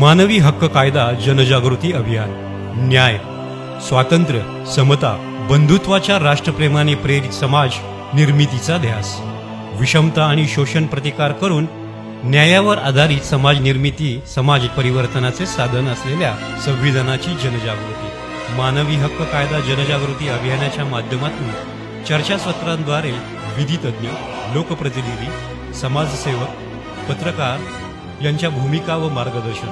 मानवी हक्क कायदा जनजागृती अभियान न्याय स्वातंत्र्य समता बंधुत्वाच्या राष्ट्रप्रेमाने प्रेरित समाज निर्मितीचा ध्यास. विषमता आणि शोषण प्रतिकार करून न्यायावर आधारित समाज निर्मिती समाज परिवर्तनाचे साधन असलेल्या संविधानाची जनजागृती. मानवी हक्क कायदा जनजागृती अभियानाच्या माध्यमातून चर्चासत्रांद्वारे विधितज्ञ लोकप्रतिनिधी समाजसेवक पत्रकार यांच्या भूमिका व मार्गदर्शन.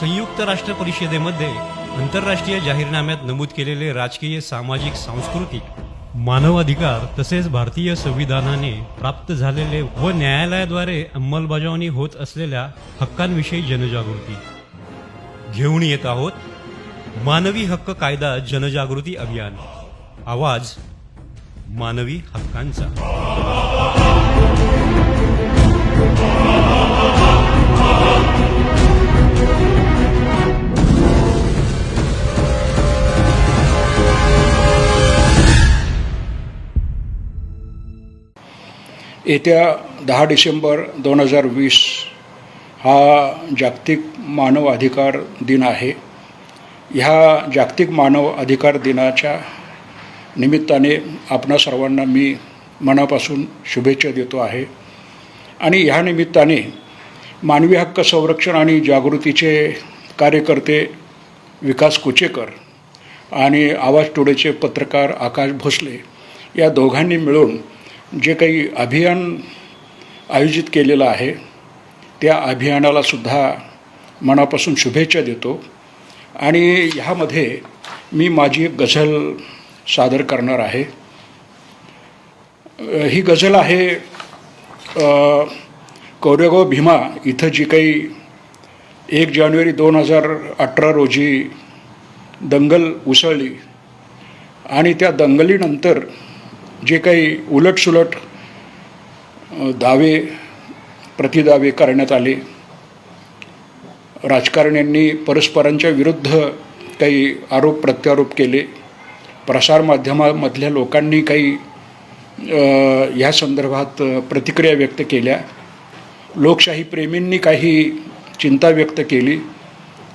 संयुक्त राष्ट्र परिषदेमध्ये आंतरराष्ट्रीय जाहीरनाम्यात नमूद केलेले राजकीय सामाजिक सांस्कृतिक मानवाधिकार तसेच भारतीय संविधानाने प्राप्त झालेले व न्यायालयाद्वारे अंमलबजावणी होत असलेल्या हक्कांविषयी जनजागृती. घेऊन येत आहोत मानवी हक्क कायदा जनजागृती अभियान. आवाज मानवी हक्कांचा. येत्या दहा डिसेंबर दोन हजार वीस हा जागतिक मानव अधिकार दिन आहे. ह्या जागतिक मानव अधिकार दिनाच्या निमित्ताने आपणा सर्वांना मी मनापासून शुभेच्छा देतो आहे. आणि ह्या निमित्ताने मानवी हक्क संरक्षण आणि जागृतीचे कार्यकर्ते विकास कुचेकर आणि आवाज टुडेचे पत्रकार आकाश भोसले या दोघांनी मिळून जे काही अभियान आयोजित केलेलं आहे त्या अभियानालासुद्धा मनापासून शुभेच्छा देतो. आणि ह्यामध्ये मी माझी एक गझल सादर करणार आहे. ही गझल आहे कौरेगाव भीमा इथं जी काही एक जानेवारी दोन हजार अठरा रोजी दंगल उसळली आणि त्या दंगलीनंतर जे काही उलटसुलट दावे प्रतिदावे करण्यात आले. राजकारण्यांनी परस्परांच्या विरुद्ध काही आरोप प्रत्यारोप केले. प्रसारमाध्यमामधल्या लोकांनी काही ह्या संदर्भात प्रतिक्रिया व्यक्त केल्या. लोकशाही प्रेमींनी काही चिंता व्यक्त केली.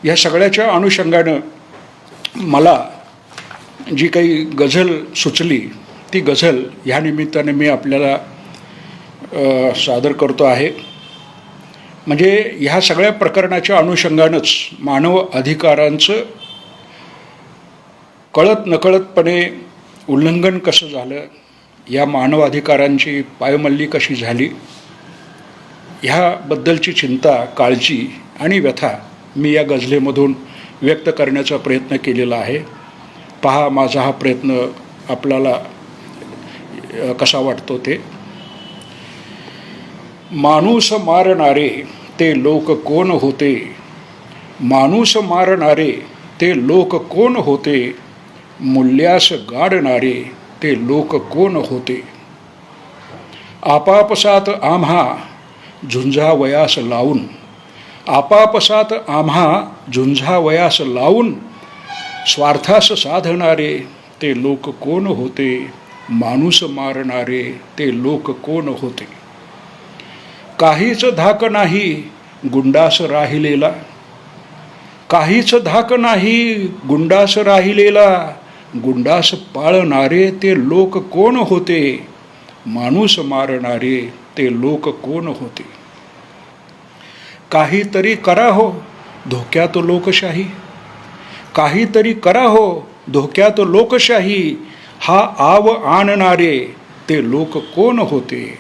या सगळ्याच्या अनुषंगानं मला जी काही गझल सुचली ती गझल ह्या निमित्ताने मी आपल्याला सादर करतो आहे. म्हणजे ह्या सगळ्या प्रकरणाच्या अनुषंगानंच मानव अधिकारांचं कळत नकळतपणे उल्लंघन कसं झालं या मानवाधिकारांची पायमल्ली कशी झाली ह्याबद्दलची चिंता काळजी आणि व्यथा मी या गझलेमधून व्यक्त करण्याचा प्रयत्न केलेला आहे. पहा माझा हा प्रयत्न आपल्याला कसा वाटतो ते? माणूस मारणारे ते लोक कोण होते? माणूस मारणारे ते लोक कोण होते? मूल्यास गाडणारे ते लोक कोण होते? आपापसात आम्हा झुंझावयास लावून आपापसात आम्हा झुंझावयास लावून स्वार्थास साधणारे ते लोक कोण होते? माणूस मारणारे ते लोक कोण होते? काहीच धाक नाही गुंडास राहिलेला. काहीच धाक नाही गुंडास राहिलेला. गुंडास पाळणारे ते लोक कोण होते? माणूस मारणारे ते लोक कोण होते? काहीतरी करा हो धोक्यात लोकशाही. काहीतरी करा हो धोक्यात लोकशाही. हा आव आणणारे ते लोक कोण होते?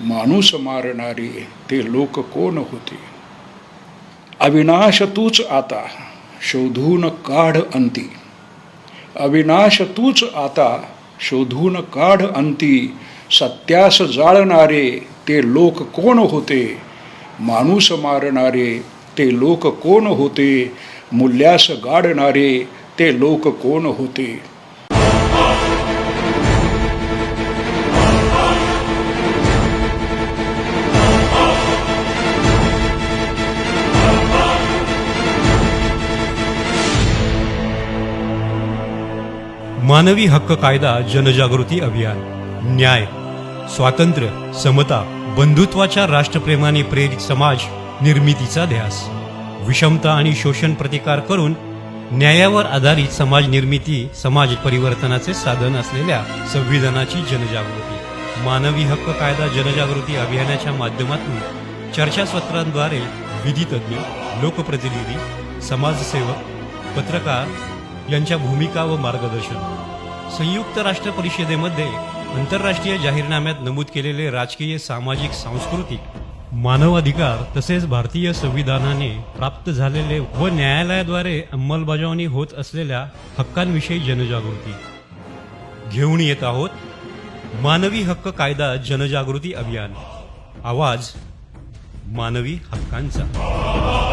माणूस मारणारे ते लोक कोण होते? अविनाश तूच आता शोधून काढ अंती. अविनाश तूच आता शोधून काढ अंती. सत्यास जाळणारे ते लोक कोण होते? माणूस मारणारे ते लोक कोण होते? मूल्यास गाडणारे ते लोक कोण होते? मानवी हक्क कायदा जनजागृती अभियान न्याय स्वातंत्र्य समता बंधुत्वाच्या राष्ट्रप्रेमाने प्रेरित समाज निर्मितीचा ध्यास. विषमता आणि शोषण प्रतिकार करून न्यायावर आधारित समाज निर्मिती समाज परिवर्तनाचे साधन असलेल्या संविधानाची जनजागृती. मानवी हक्क कायदा जनजागृती अभियानाच्या माध्यमातून चर्चासत्रांद्वारे विधितज्ञ लोकप्रतिनिधी समाजसेवक पत्रकार यांच्या भूमिका व मार्गदर्शन. संयुक्त राष्ट्र परिषदेमध्ये आंतरराष्ट्रीय जाहीरनाम्यात नमूद केलेले राजकीय सामाजिक सांस्कृतिक मानवाधिकार तसेच भारतीय संविधानाने प्राप्त झालेले व न्यायालयाद्वारे अंमलबजावणी होत असलेल्या हक्कांविषयी जनजागृती. घेऊन येत आहोत मानवी हक्क कायदा जनजागृती अभियान. आवाज मानवी हक्कांचा.